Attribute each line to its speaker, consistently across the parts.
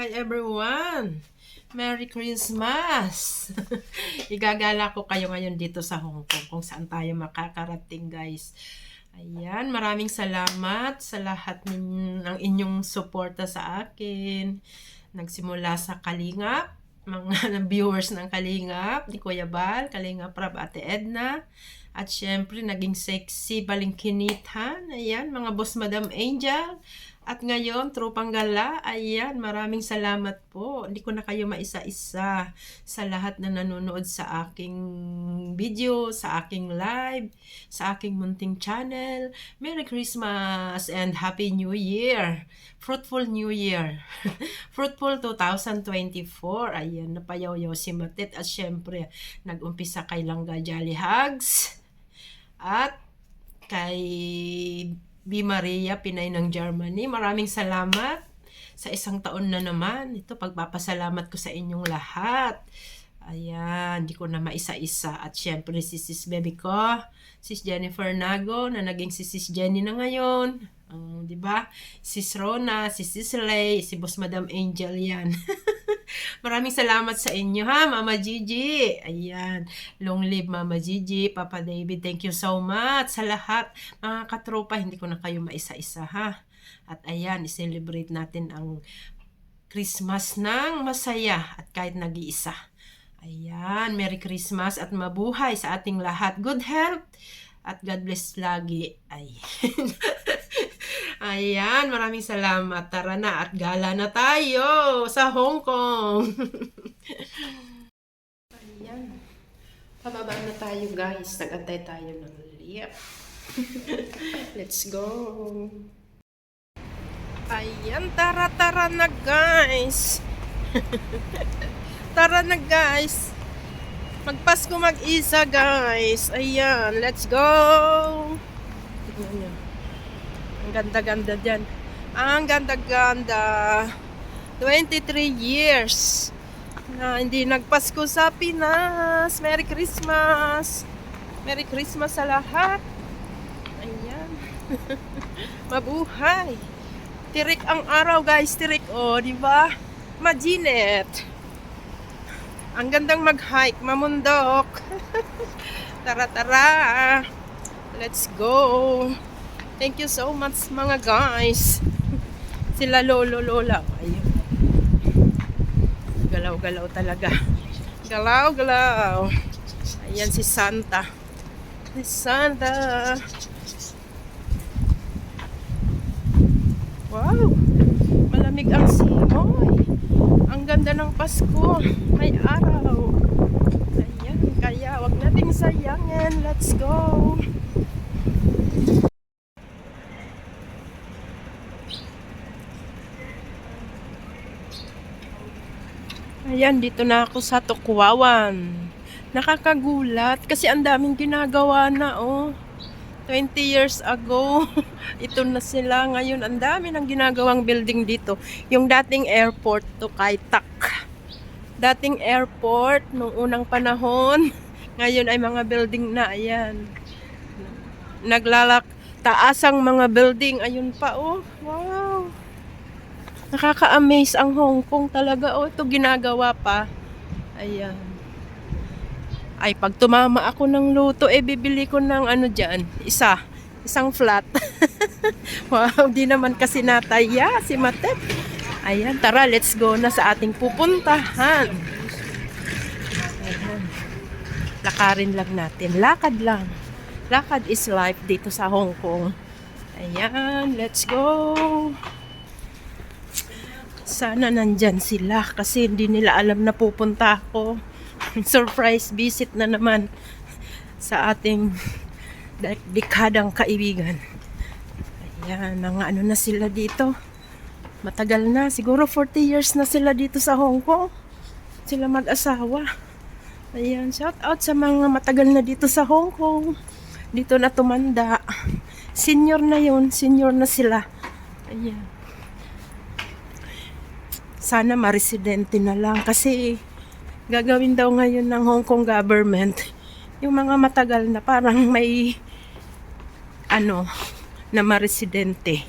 Speaker 1: Hi everyone! Merry Christmas! Igagala ko kayo ngayon dito sa Hong Kong kung saan tayo makakarating guys. Ayan, maraming salamat sa lahat ng inyong suporta sa akin. Nagsimula sa Kalingap, mga viewers ng Kalingap, ni Kuya Bal, Kalingap Rab, Ate Edna. At syempre, naging sexy balingkinitan. Ayan, mga boss Madam Angel. At ngayon, Tropang Gala, ayan, maraming salamat po. Hindi ko na kayo maisa-isa sa lahat na nanonood sa aking video, sa aking live, sa aking munting channel. Merry Christmas and Happy New Year! Fruitful New Year! Fruitful 2024. Ayan, napayaw-yaw si Matit. At syempre, nag-umpisa kay Langga Jolly Hugs. At kay B. Maria Pinay ng Germany. Maraming salamat sa isang taon na naman. Ito, pagpapasalamat ko sa inyong lahat. Ayan, di ko na maisa-isa. At syempre, si Sis Baby ko, Sis Jennifer Nago, na naging si Sis Jenny na ngayon. Ang, di ba? Sis Rona, si Sis Lay, si Boss Madam Angel yan. Maraming salamat sa inyo ha, Mama Gigi. Ayan, long live Mama Gigi, Papa David. Thank you so much sa lahat. Mga katropa, hindi ko na kayo maisa-isa ha. At ayan, i-celebrate natin ang Christmas ng masaya at kahit nag-iisa. Ayan, Merry Christmas at mabuhay sa ating lahat. Good health at God bless lagi. Ay. Ayan, maraming salamat. Tara na at gala na tayo sa Hong Kong. Ayan. Pababa na tayo guys. Nagantay tayo ng lift. Let's go. Ayan, tara tara na guys. tara na guys. Magpasko mag-isa guys. Ayan, let's go. Tignan nyo. Ang ganda-ganda dyan. Ang ganda-ganda. 23 years na hindi nagpasko sa Pinas. Merry Christmas. Merry Christmas sa lahat. Ayan. Mabuhay. Tirik ang araw, guys. Tirik, oh, di ba? Majinet. Ang gandang mag-hike, mamundok. tara, tara. Let's go. Thank you so much, mga guys. Sila lolo, lola. Ayun. Galaw-galaw talaga. Galaw-galaw. Ayan si Santa. Si Santa. Wow! Malamig ang simoy. Ang ganda ng Pasko. May araw. Ayan, kaya wag nating sayangin. Let's go! Ayan, dito na ako sa Tukwawan. Nakakagulat kasi ang daming ginagawa na, oh. 20 years ago, ito na sila. Ngayon, ang dami ng ginagawang building dito. Yung dating airport to Kaitak. Dating airport, nung unang panahon. Ngayon ay mga building na, ayan. Naglalak, taasang mga building. Ayun pa, oh. Wow. Nakaka-amaze ang Hong Kong talaga. Oh, ito ginagawa pa. Ayan. Ay, pag tumama ako ng luto, eh, bibili ko ng ano dyan. Isa. Isang flat. wow, di naman kasi nataya si Matet. Ayan, tara, let's go na sa ating pupuntahan. Ayan. Lakarin lang natin. Lakad lang. Lakad is life dito sa Hong Kong. Ayan, let's go. Sana nandyan sila kasi hindi nila alam na pupunta ako. Surprise visit na naman sa ating dekadang kaibigan. Ayan, mga ano na sila dito. Matagal na, siguro 40 years na sila dito sa Hong Kong. Sila mag-asawa. Ayan, shout out sa mga matagal na dito sa Hong Kong. Dito na tumanda. Senior na yon, senior na sila. Ayan sana maresidente na lang kasi gagawin daw ngayon ng Hong Kong government yung mga matagal na parang may ano na maresidente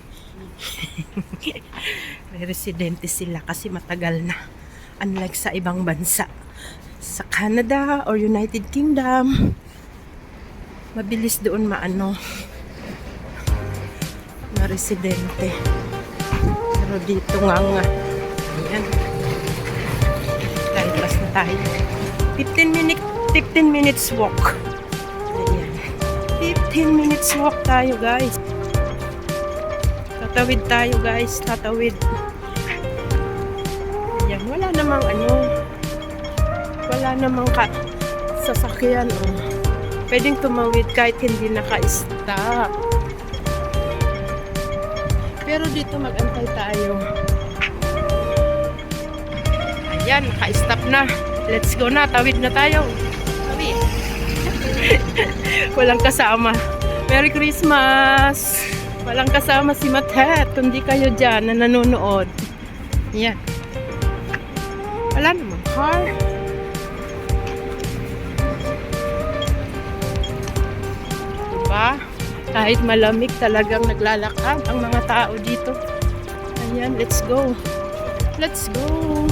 Speaker 1: residente sila kasi matagal na. Unlike sa ibang bansa. Sa Canada or United Kingdom, mabilis doon maano na residente. Pero dito nga nga. Ayan. Lalabas na tayo. 15 minutes 15 minutes walk. Ayan. 15 minutes walk tayo guys. Tatawid tayo guys. Tatawid. Ayan. Wala namang ano. Wala namang ka sasakyan. Oh. Pwedeng tumawid kahit hindi naka-stop. Pero dito mag-antay tayo. Ayan, naka-stop na. Let's go na. Tawid na tayo. Tawid. Walang kasama. Merry Christmas! Walang kasama si Matet. Kundi kayo dyan na nanonood. Ayan. Wala namang car. Diba? Kahit malamig talagang naglalakad ang mga tao dito. Ayan, let's go. Let's go.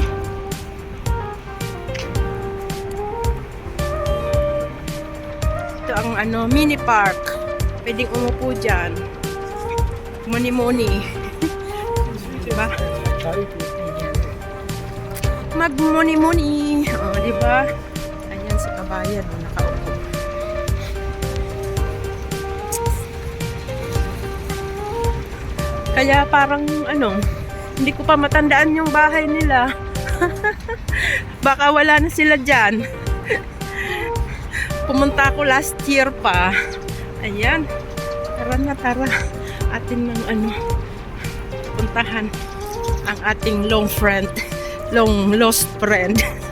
Speaker 1: Ano, mini park. Pwedeng umupo dyan. Muni-muni. diba? Mag-muni-muni. O, oh, diba? Ayan si kabayan, oh, nakaupo. Kaya parang ano, hindi ko pa matandaan yung bahay nila. Baka wala na sila dyan. Pumunta ako last year pa. Ayan. Tara na, tara. Atin ng ano, puntahan ang ating long friend. Long lost friend.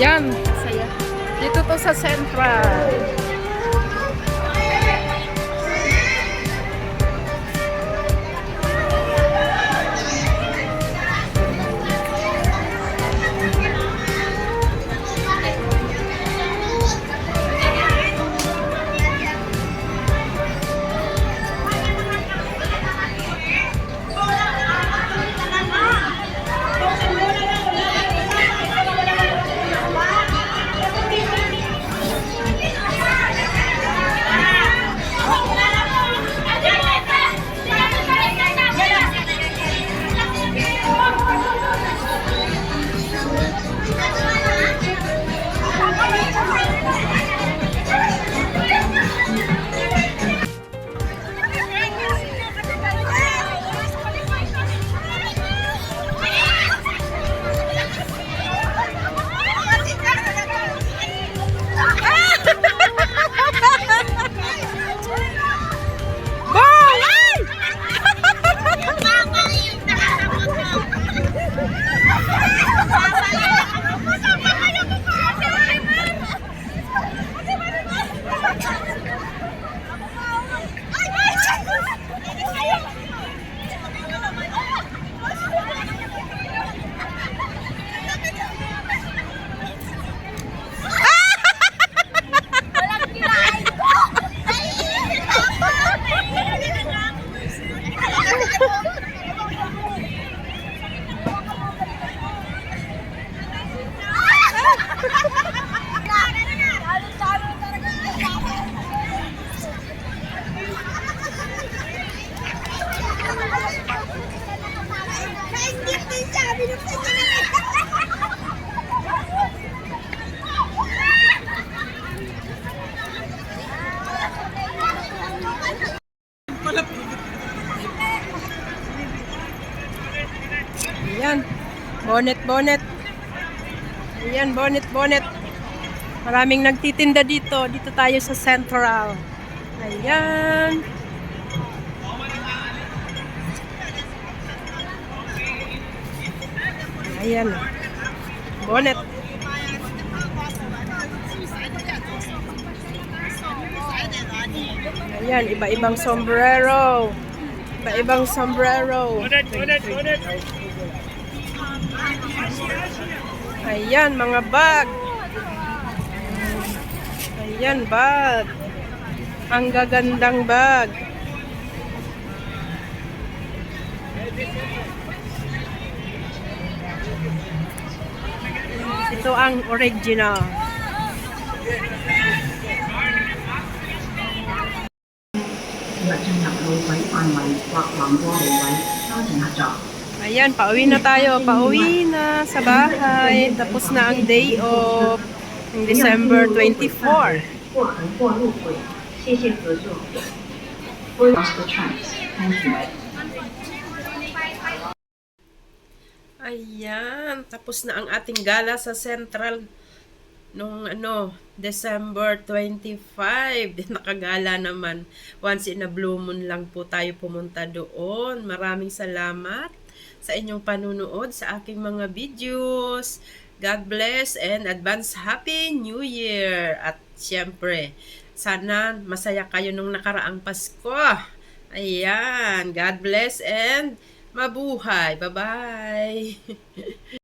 Speaker 1: Saya. Dito to sa Central. Bonnet, bonnet. Ayan, bonnet, bonnet. Maraming nagtitinda dito. Dito tayo sa Central. Ayan. Ayan. Bonnet. Ayan, iba-ibang sombrero. Iba-ibang sombrero. Ayan, mga bag. Ayan, bag. Ang gagandang bag. Ito ang original.
Speaker 2: Lựa trên nhập lô với online hoặc bằng Huawei sau thẻ hạt trọ.
Speaker 1: Ayan, pauwi na tayo. Pauwi na sa bahay. Tapos na ang day of December 24. Ayan, tapos na ang ating gala sa Central nung ano, December 25. Nakagala naman. Once in a blue moon lang po tayo pumunta doon. Maraming salamat sa inyong panunood sa aking mga videos. God bless and advance Happy New Year. At syempre, sana masaya kayo nung nakaraang Pasko. Ayan, God bless and mabuhay. Bye-bye.